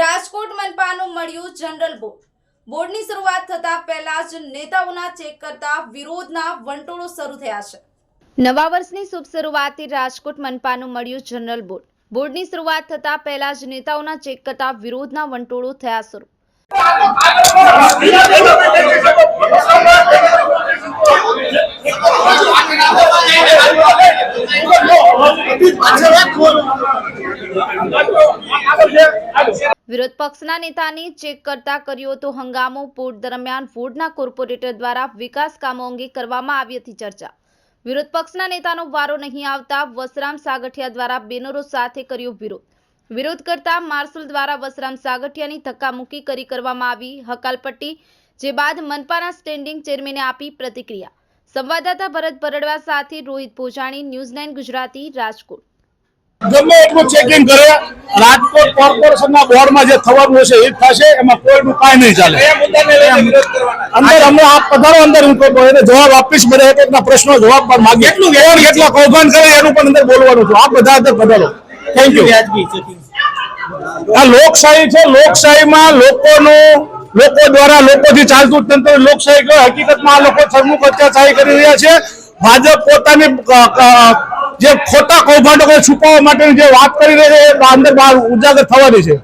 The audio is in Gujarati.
રાજકોટ મનપાનું મળ્યું જનરલ બોર્ડ. બોર્ડની શરૂઆત થતા પહેલા જ નેતાઓના ચેક કરતા વિરોધના વંટોળો શરૂ થયા છે. નવા વર્ષની શુભ શરૂઆતથી રાજકોટ મનપાનું મળ્યું જનરલ બોર્ડ. બોર્ડની શરૂઆત થતા પહેલા જ નેતાઓના ચેક કરતા વિરોધના વંટોળો થયા શરૂ. વિરોધ પક્ષના નેતાની ચેક કરતા કર્યો તો હંગામો પોર્ટ દરમિયાન ફૂડના કોર્પોરેટર દ્વારા વિકાસ કામો અંગે કરવામાં આવી હતી ચર્ચા. વિરોધ પક્ષના નેતાનો વારો નહીં આવતા વસરામ સાગઠિયા દ્વારા બેનરો સાથે કર્યો વિરોધ. વિરોધ કરતા માર્શલ દ્વારા વસરામ સાગઠિયાની ધક્કામુક્કી કરી કરવામાં આવી હકાલપટ્ટી, જે બાદ મનપાના સ્ટેન્ડિંગ ચેરમેને આપી પ્રતિક્રિયા. સંવાદદાતા ભરત પરડવા સાથે રોહિત પોજાણી ન્યૂઝ નાઇન ગુજરાતી રાજકોટ. ગમે એટલું ચેકિંગ કરે રાજકોટ કોર્પોરેશનના બોર્ડમાં જે થવાનું હશે એ થશે એમાં કોઈનું કાંઈ નહીં ચાલે. અંદર અમે આપ પધારો અંદર હું એને જવાબ આપીશ મને એક એકના પ્રશ્નો જવાબ પણ માંગે એટલું કોણ કેટલા કૌભાંડ કરે એનું પણ અંદર બોલવાનું છું. આપ બધા અંદર પધારો. થેન્ક યુ આ લોકશાહી છે લોકશાહીમાં લોકોનું લોકો દ્વારા લોકોથી ચાલતું તંત્ર લોકશાહી કહેવાય હકીકતમાં આ લોકો સરમુખ અત્યાચારી કરી રહ્યા છે. ભાજપ પોતાની જે ખોટા કૌભાંડો છુપાવવા માટેની જે વાત કરી રહી છે અંદર બહાર ઉજાગર થવાની છે.